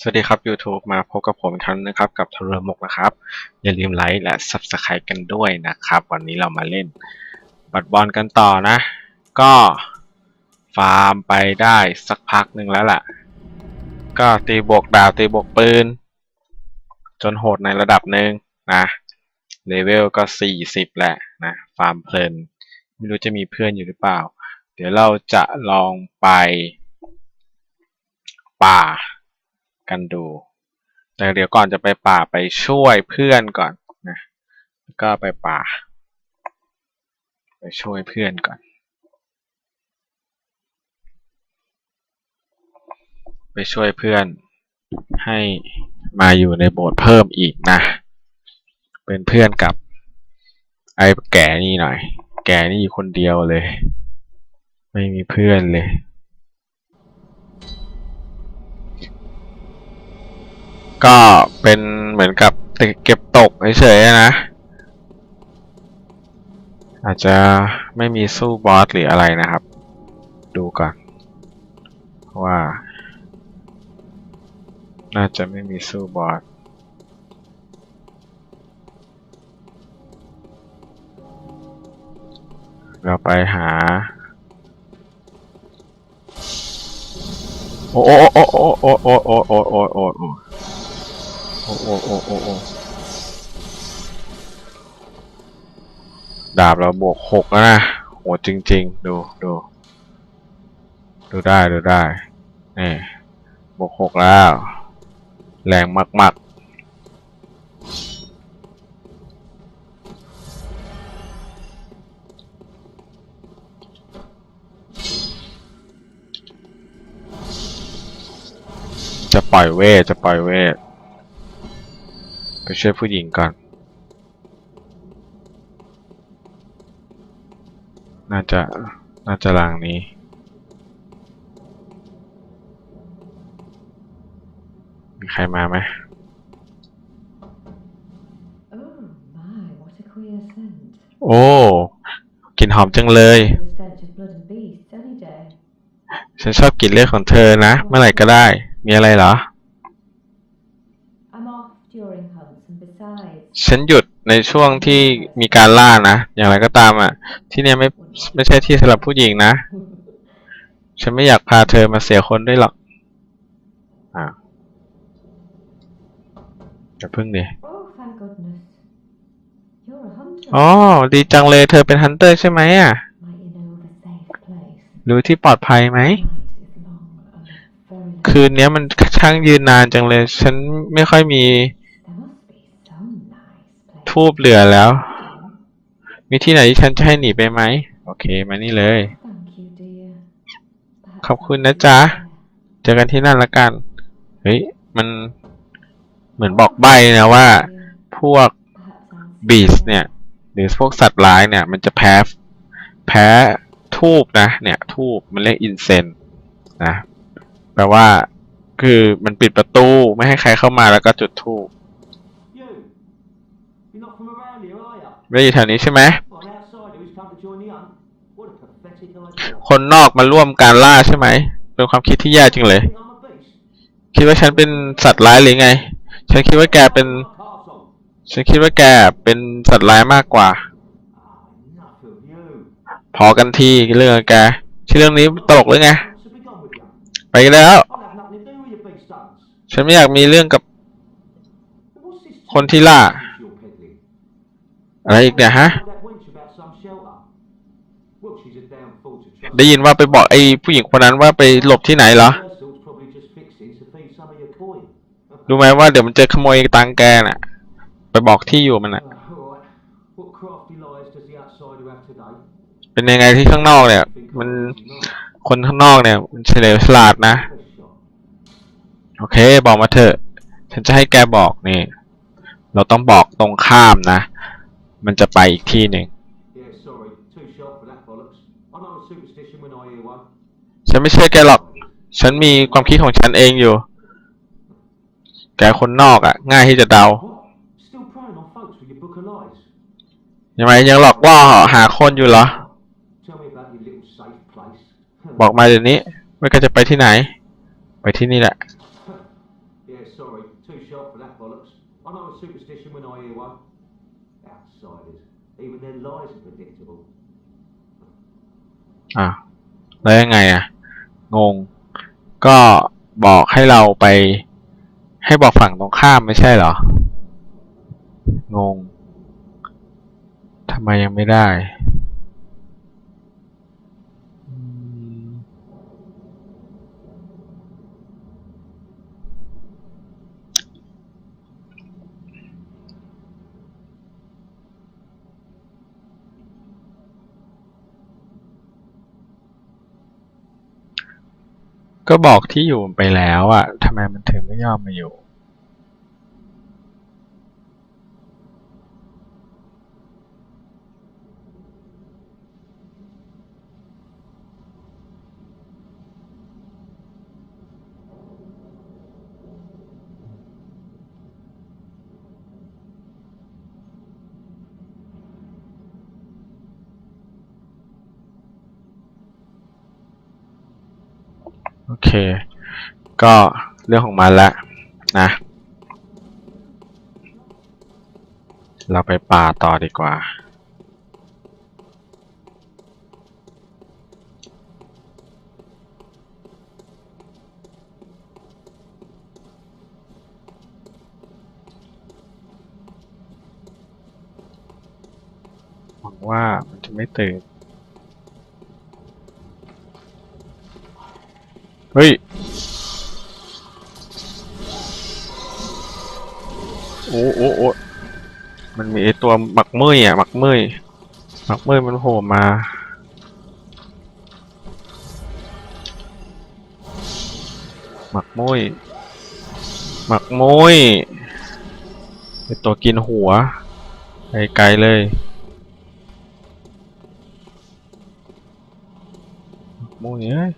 สวัสดีครับ YouTube มาพบกับผมอีกครั้งนะครับ กับทรมกนะครับ อย่าลืมไลค์และ Subscribe กันด้วยนะครับ วันนี้เรามาเล่นบัตรบอลกันต่อนะ ก็ฟาร์มไปได้สักพักหนึ่งแล้วล่ะ ก็ตีบวกดาวตีบวกปืน จนโหดในระดับหนึ่งนะเลเวลก็ 40 แหละนะ ฟาร์มเพลิน ไม่รู้จะมีเพื่อนอยู่หรือเปล่า เดี๋ยวเราจะลองไปป่า กันดูแต่เดี๋ยวก่อนจะไปป่าไปช่วยเพื่อนก่อนนะก็ไปป่า ไปช่วยเพื่อนก่อน ไปช่วยเพื่อนให้มาอยู่ในโบสถ์เพิ่มอีกนะ เป็นเพื่อนกับไอ้แก่นี่หน่อย แก่นี่อยู่คนเดียวเลย ไม่มีเพื่อนเลย ก็เป็นเหมือนกับเก็บตกเฉยๆนะ อาจจะไม่มีสู้บอสหรืออะไรนะครับ ดูก่อน ว่า น่าจะไม่มีสู้บอสเราไปหา โอ้โอ้โอ้โอ้โอ้โอ้โอ้โอ้โอ้ โอ้โอ้โอ้โอ้โอ้ดาบเราบวกหกแล้วนะโหดจริง ๆ ดูดูดูได้ดูได้นี่บวกหกแล้ว แรงมาก ๆจะปล่อยเวทจะปล่อยเวท ไปช่วยผู้หญิงก่อน น่าจะ น่าจะรางนี้มีใครมาไหม Oh my, what a queer scent. โอ้กลิ่นหอมจังเลย The stench of blood and beasts any day. ฉันชอบกลิ่นเลือดของเธอนะ เมื่อไหร่ก็ได้ มีอะไรเหรอ ฉันหยุดในช่วงที่มีการล่านะ อย่างไรก็ตามอะ ที่เนี่ยไม่ไม่ใช่ที่สำหรับผู้หญิงนะ ฉันไม่อยากพาเธอมาเสียคนด้วยหรอก อ่าอย่าพึ่งดิ oh thank goodness. You're a hunter. อ๋อ ดีจังเลย เธอเป็นฮันเตอร์ใช่ไหมอะ รู้ที่ปลอดภัยไหม คืนนี้มันช่างยืนนานจังเลย ฉันไม่ค่อยมี ทูบเหลือแล้ว มีที่ไหนที่ฉันจะให้หนีไปไหม โอเค มานี่เลย ขอบคุณนะจ๊ะ เจอกันที่นั่นละกัน เฮ้ย มันเหมือนบอกใบนะว่า พวก Perhaps I'll see บีสเนี่ย หรือพวกสัตว์ร้ายเนี่ย มันจะแพ้ แพ้ทูบนะ เนี่ย ทูบมันเรียกอินเซนนะ แปลว่า คือมันปิดประตูไม่ให้ใครเข้ามาแล้วก็จุดทูบ ไม่ได้อยู่แถวนี้ใช่ไหมคนนอกมาร่วมการล่าใช่ไหม เป็นความคิดที่แย่จริงเลย คิดว่าฉันเป็นสัตว์ร้ายหรือไง ฉันคิดว่าแกเป็น ฉันคิดว่าแกเป็นสัตว์ร้ายมากกว่า พอกันทีเรื่องแกชื่อเรื่องนี้ตลกหรือไง ไปกันแล้ว ฉันไม่อยากมีเรื่องกับคนที่ล่า อะไรอีกเนี่ยฮะ ได้ยินว่าไปบอกไอ้ผู้หญิงคนนั้นว่าไปหลบที่ไหนเหรอ รู้ไหมว่าเดี๋ยวมันจะขโมยตังแกน่ะ ไปบอกที่อยู่มันน่ะ เป็นยังไงที่ข้างนอกเนี่ย มันคนข้างนอกเนี่ย มันเฉลียวฉลาดนะ โอเค บอกมาเถอะ ฉันจะให้แกบอกนี่ เราต้องบอกตรงข้ามนะ มันจะไปอีกที่หนึ่ง Yeah, sorry. Too sharp for that bollocks. I know a superstition when I hear one. ฉันไม่เชื่อแกหรอก ฉันมีความคิดของฉันเองอยู่ แกคนนอกอะ่ะ ง่ายที่จะเดา What? Still preying on folks with your book of lies? ยังไงยังหลอกล่อหาคนอยู่เหรอ Tell me about your little safe place. บอกมาเดี๋ยวนี้ว่าแกจะไปที่ไหน ไปที่นี่แหละ อะแล้วยังไงอะ งง ก็บอกให้เราไป ให้บอกฝั่งตรงข้ามไม่ใช่เหรอ งงทำไมยังไม่ได้ ก็บอกที่อยู่ไปแล้วอะทำไมมันถึงไม่ยอมมาอยู่ ก็เรื่องของมันละนะ เราไปป่าต่อดีกว่า หวังว่ามันจะไม่ตื่น เฮ้ย โอ้โอ้โอ้มันมีไอตัวหมักเมยอะหมักเมยหมักเมยมันโผล่มาหมักเมยหมักเมยไอตัวกินหัวไปไกลเลยหมักมยเอ้ย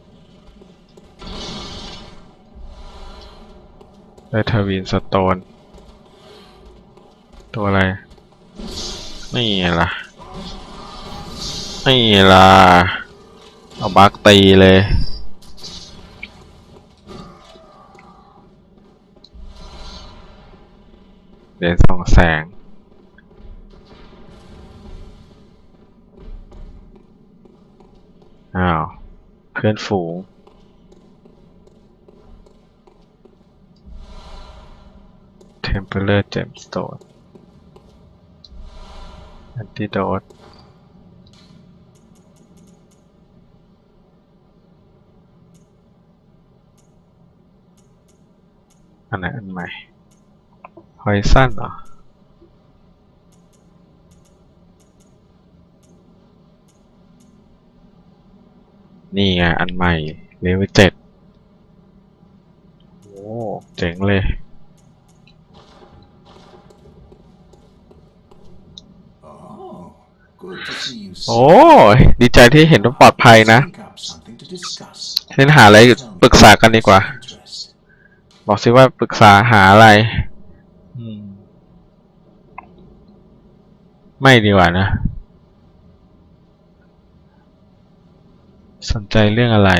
ได้ทวินสโตน ตัวอะไรนี่ไงล่ะนี่ไงล่ะ เอาบักตีเลยเดี๋ยวส่องแสง อ้าว เพื่อนฝูง Templar Gemstone Antidote อันไหนอันใหม่ Poison เหรอนี่ไง อันใหม่เลเวลเจ็ดโอ้ เจ๋งเลย โอ้ยดีใจที่เห็นว่าปลอดภัยนะ Think up something to discuss. เช่นหาอะไรปรึกษากันดีกว่า Interest. บอกสิว่าปรึกษาหาอะไรอืมไม่ดีกว่านะ สนใจเรื่องอะไร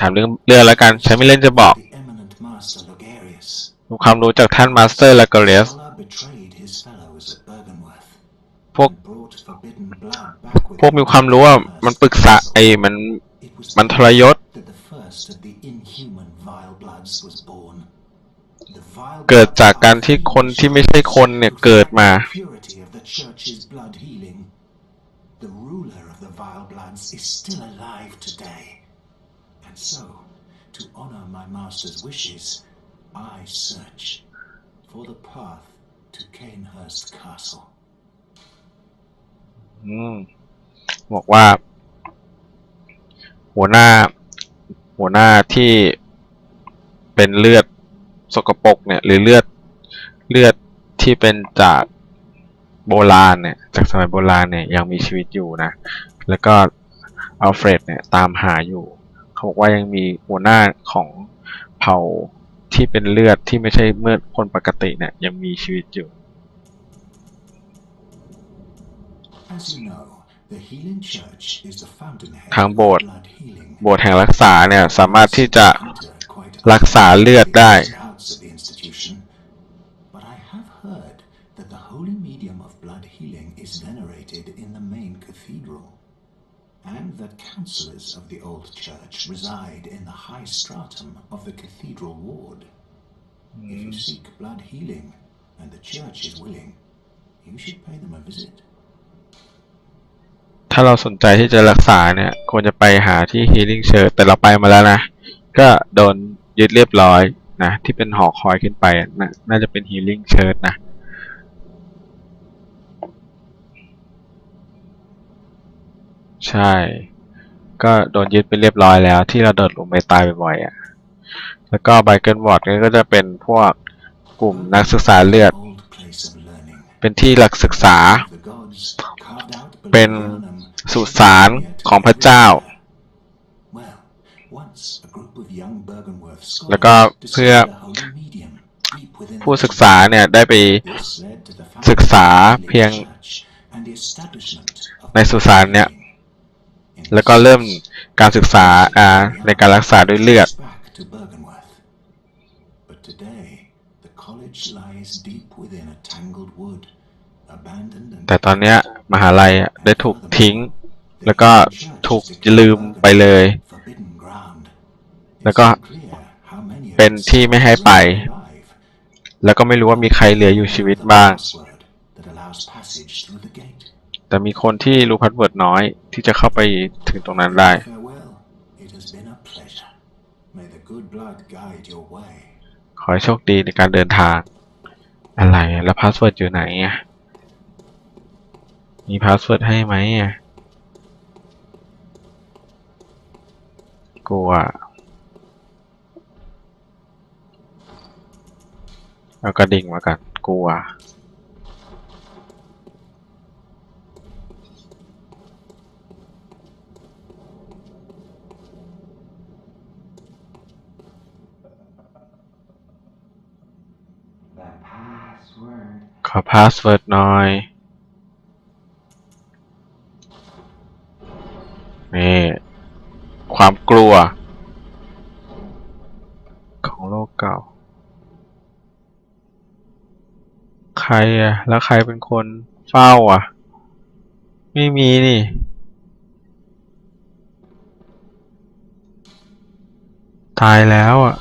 ถามเรื่องเรื่องแล้วกันฉันไม่เล่นจะบอก The eminent master Logarius. มีความรู้จากท่านมาสเตอร์และกเรส Allah betrayed his fellows at Bergenworth. พวก and brought forbidden blood back with พวก him มีความรู้ว่ามันปรึกษาไอ้มัน It was มันทรยศ that the first of the inhuman vile bloods was born. The vile เกิด bloods จากการ are ที่คนที่ไม่ใช่คนเนี่ย who เกิดมา fight the purity of the church's blood healing. The ruler of the Hans is still alive today. And so, to honor my master's wishes, I search for the path to Canehurst Castle. บอกว่า หัวหน้า หัวหน้าที่เป็นเลือดสกปรกเนี่ย หรือเลือดเลือดที่เป็นจากโบราณเนี่ย จากสมัยโบราณเนี่ยยังมีชีวิตอยู่นะ แล้วก็ อัลเฟรดเนี่ยตามหาอยู่ เขาบอกว่ายังมีหัวหน้าของเผ่าที่เป็นเลือดที่ไม่ใช่เมื่อคนปกติเนี่ยยังมีชีวิตอยู่ ทางโบสถ์โบสถ์แห่งรักษาเนี่ยสามารถที่จะรักษาเลือดได้ and that councillors of the old church reside in the high stratum of the cathedral ward. If you seek blood healing, and the church is willing, you should pay them a visit. ถ้าเราสนใจที่จะรักษาเนี่ย ควรจะไปหาที่ Healing Church แต่เราไปมาแล้วนะ ก็โดนยึดเรียบร้อยนะ ที่เป็นหอคอยขึ้นไปอะนะน่าจะเป็น Healing Church นะ ใช่ ก็โดนยึดไปเรียบร้อยแล้ว ที่เราเดินลงไปตายบ่อยๆอะ แล้วก็ไบเกิลวอร์ดนี่ก็จะเป็นพวกกลุ่มนักศึกษาเลือด เป็นที่หลักศึกษา เป็นสุสานของพระเจ้า แล้วก็เพื่อผู้ศึกษาเนี่ยได้ไปศึกษาเพียงในสุสานเนี่ย แล้วก็เริ่มการศึกษาอ่าในการรักษาด้วยเลือด back to Bergenworth. But today, the college lies deep within a tangled wood, abandoned and แต่ตอนเนี้ยมหาลัยอะได้ถูกทิ้ง แล้วก็ถูกลืมไปเลย forbidden ground. แล้วก็ It's unclear how many of เป็น its ที่ไม่ให้ไป alive. แล้วก็ไม่รู้ว่ามีใครเหลืออยู่ชีวิตบ้าง แต่มีคนที่รู้พาสเวิร์ดน้อยที่จะเข้าไปถึงตรงนั้นได้ Farewell. It has been a pleasure. May the good blood guide your way. ขอให้โชคดีในการเดินทาง อะไรอะแล้วพาสเวิร์ดอยู่ไหนอะมีพาสเวิร์ดให้ไหมอะกลัวเอากระดิ่งมากันกลัว อพาสเวิร์ดหน่อย นี่ ความกลัว ของโลกเก่า ใครอะ แล้วใครเป็นคนเฝ้าอะ ไม่มีนี่ตายแล้วอะ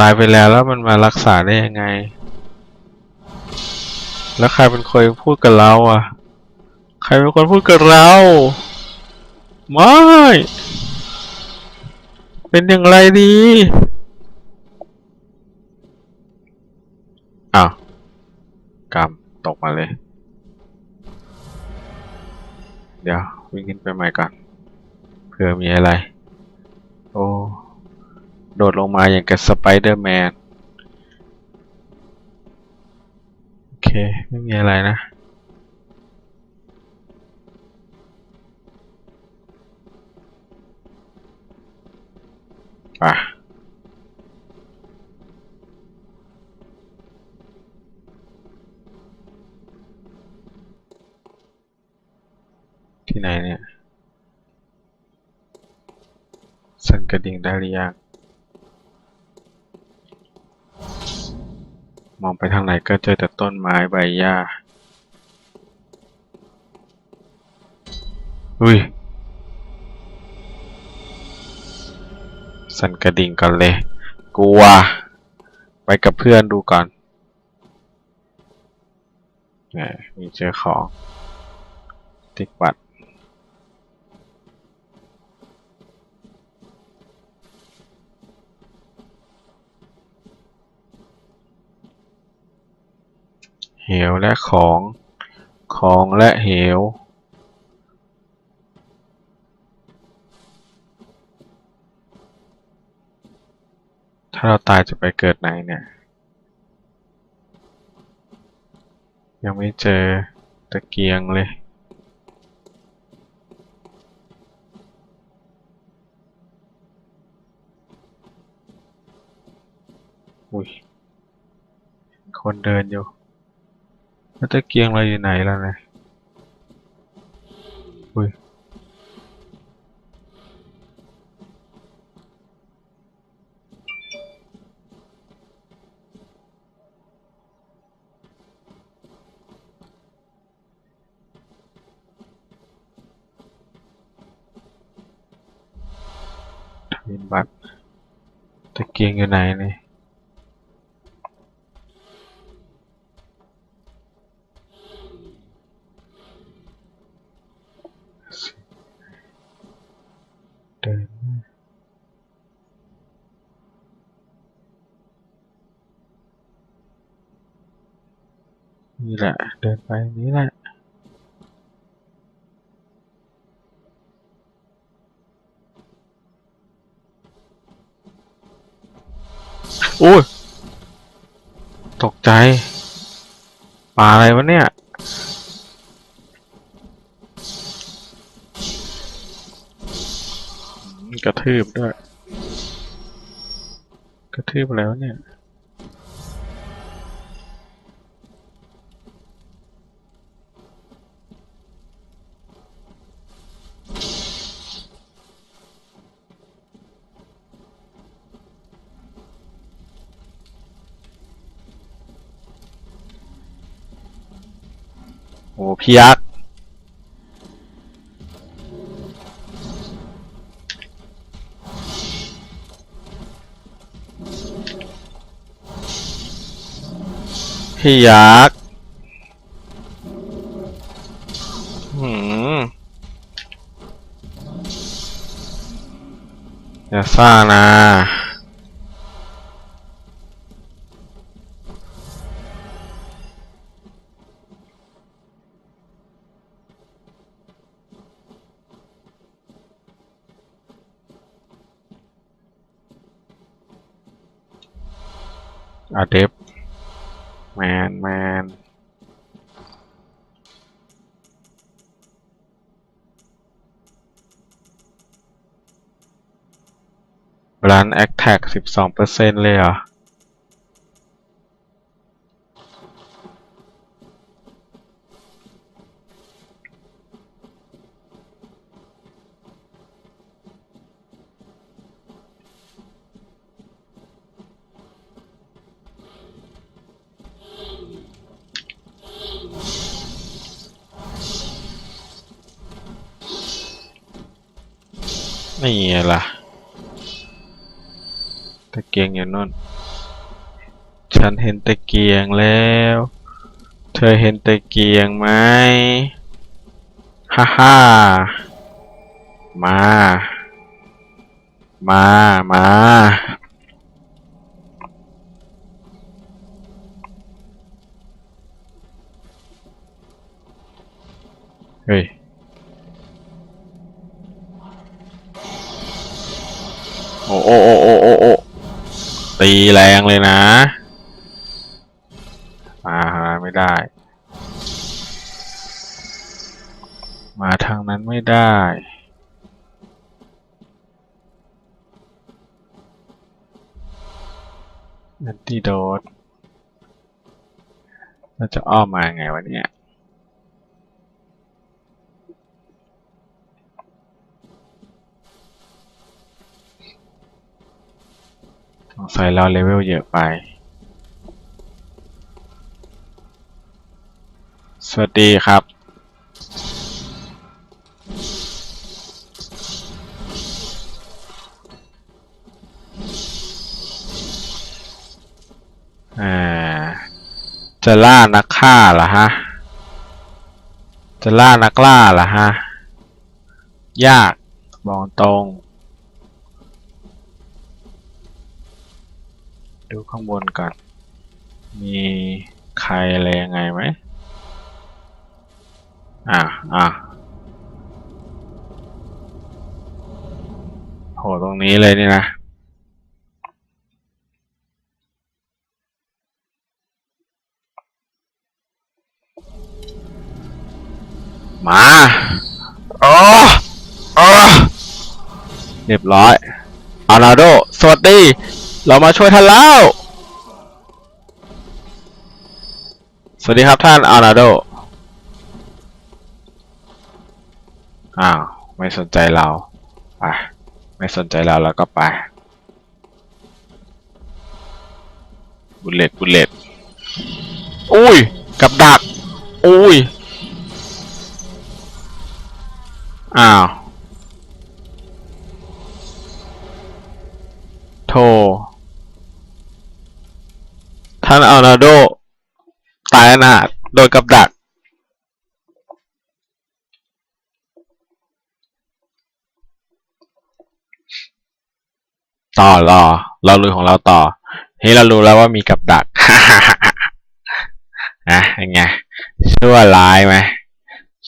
ตายไปแล้วแล้วมันมารักษาได้ยังไง แล้วใครเป็นคนพูดกับเราอะ ใครเป็นคนพูดกับเรา ไม่ เป็นอย่างไรดีอ้าวกรรมตกมาเลย เดี๋ยววิ่งขึ้นไปใหม่ก่อนเผื่อมีอะไร โอ้ โดดลงมาอย่างกับสไปเดอร์แมน โอเค ไม่มีอะไรนะ ป่ะที่ไหนเนี่ย สั่นกระดิ่งได้หรือยัง มองไปทางไหนก็เจอแต่ต้นไม้ใบหญ้าอุ้ย สั่นกระดิ่งก่อนเลย กลัว ไปกับเพื่อนดูก่อนแหมมีเจอของ ติ๊กบัตร เหวและของ ของและเหว ถ้าเราตายจะไปเกิดไหนเนี่ย ยังไม่เจอตะเกียงเลยออุ้ยคนเดินอยู่ แล้วตะเกียงเราอยู่ไหนแล้วเนี่ยอุ้ยเบียนบัตรตะเกียงอยู่ไหนเนี่ยเดินนี่แหละ เดิน ไปนี่แหละอุ้ย ตกใจปลาอะไรวะเนี่ย กระทืบด้วย กระทืบแล้วเนี่ย พี่ยักษ์พี่ยักษ์หืมอย่าซ่านะอะ รันแอคแท็กสิบสองเปอร์เซ็นต์เลยเหรอนี่ล่ะตะ เกียงอยู่นู่น ฉันเห็นตะเกียงแล้ว เธอเห็นตะเกียงไหมฮ่าฮ่ามา มา มาเฮ้ยโอ้โอ้โอ้โอ้โอ้โอ้ ตีแรงเลยนะ มาหาไม่ได้ มาทางนั้นไม่ได้แอนติโดดเราจะอ้อมมาไงวะเนี่ย สงสัยเราเลเวลเยอะไป สวัสดีครับ อ่า จะล่านักฆ่าเหรอฮะ จะล่านักล่าเหรอฮะ ยากบอกตรง ดูข้างบนก่อน มีใครอะไรยังไงไหม อะอะโหตรงนี้เลยนี่นะ มาโอ้โอ้เรียบร้อยอานาโด สวัสดี เรามาช่วยท่านแล้ว สวัสดีครับท่านอาร์นาโด อ้าว ไม่สนใจเรา ไป ไม่สนใจเราแล้วก็ไป บุลเลตบุลเลตอุ้ย กับดัก อุ้ย อ้าวโทร ท่านอาราโด ตายอนาถโดนกับดัก ต่อรอ เราลุยของเราต่อเฮ้เรารู้แล้วว่ามีกับดักนะยังไงชั่วร้ายไหม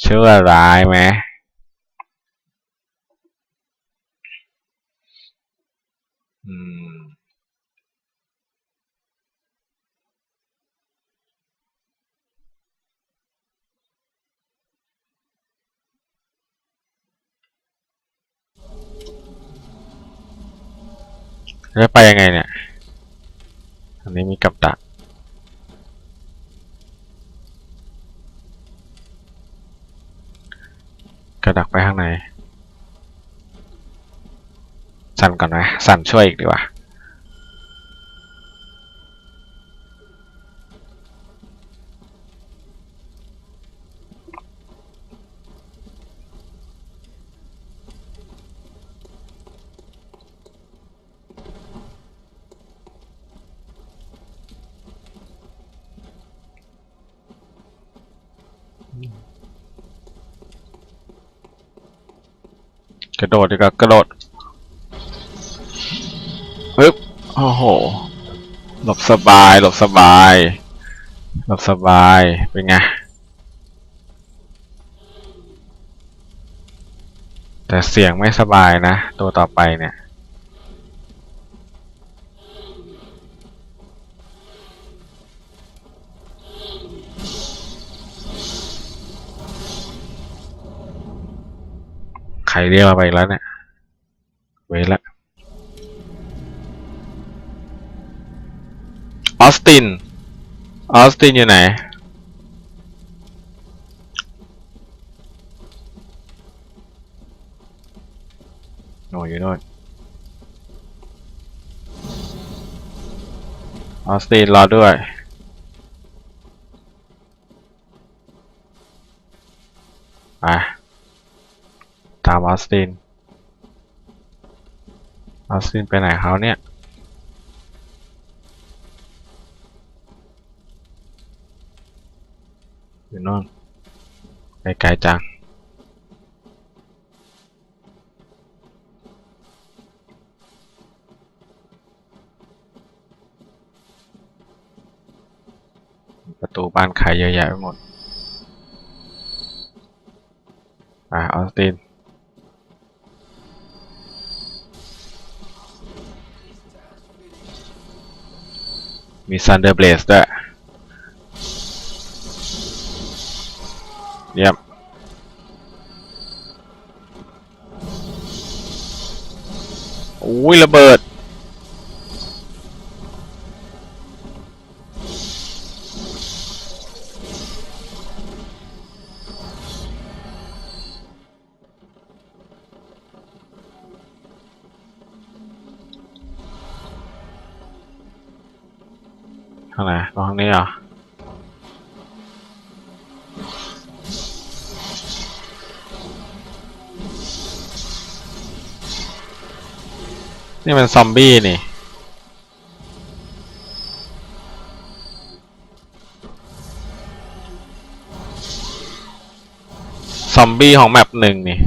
ชั่วร้ายไหมอืม แล้วไปยังไงเนี่ย อันนี้มีกับดัก กระดักไปข้างใน สั่นก่อนไหมสั่นช่วยอีกดีกว่า กระโดดดีกว่ากระโดดปึ๊บโอ้โห หลบสบาย หลบสบาย หลบสบาย เป็นไง แต่เสียงไม่สบายนะ ตัวต่อไปเนี่ย ใครเรียกเราไปแล้วเนี่ยเวละออสติน ออสตินอยู่ไหนโน่นอยู่โน่นออสตินรอด้วยไป ตามออสตินออสตินไปไหนเขาเนี่ยอยู่โน่นไปไกลจังประตูบ้านใครเยอะแยะไปหมด อ่าออสติน มีซันเดอร์เบลสด้วยเยี่ยมอุ้ยระเบิด ข้างไหนตรงข้างนี้เหรอนี่มันซอมบี้นี่ ซอมบี้ของแมปหนึ่งนี่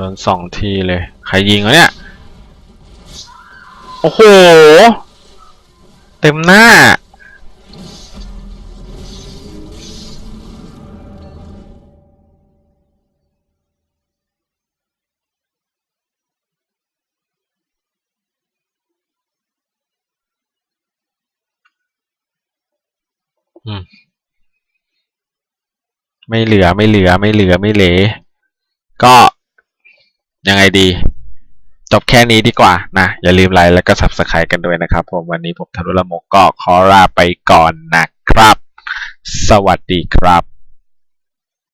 โดนสองทีเลย ใครยิงวะเนี่ย โอ้โห เต็มหน้า อืม ไม่เหลือไม่เหลือไม่เหลือไม่เหลก็ ยังไงดี จบแค่นี้ดีกว่านะ อย่าลืมไลค์แล้วก็ subscribe กันด้วยนะครับ ผมวันนี้ผมธนุลมกก็ขอลาไปก่อนนะครับ สวัสดีครับ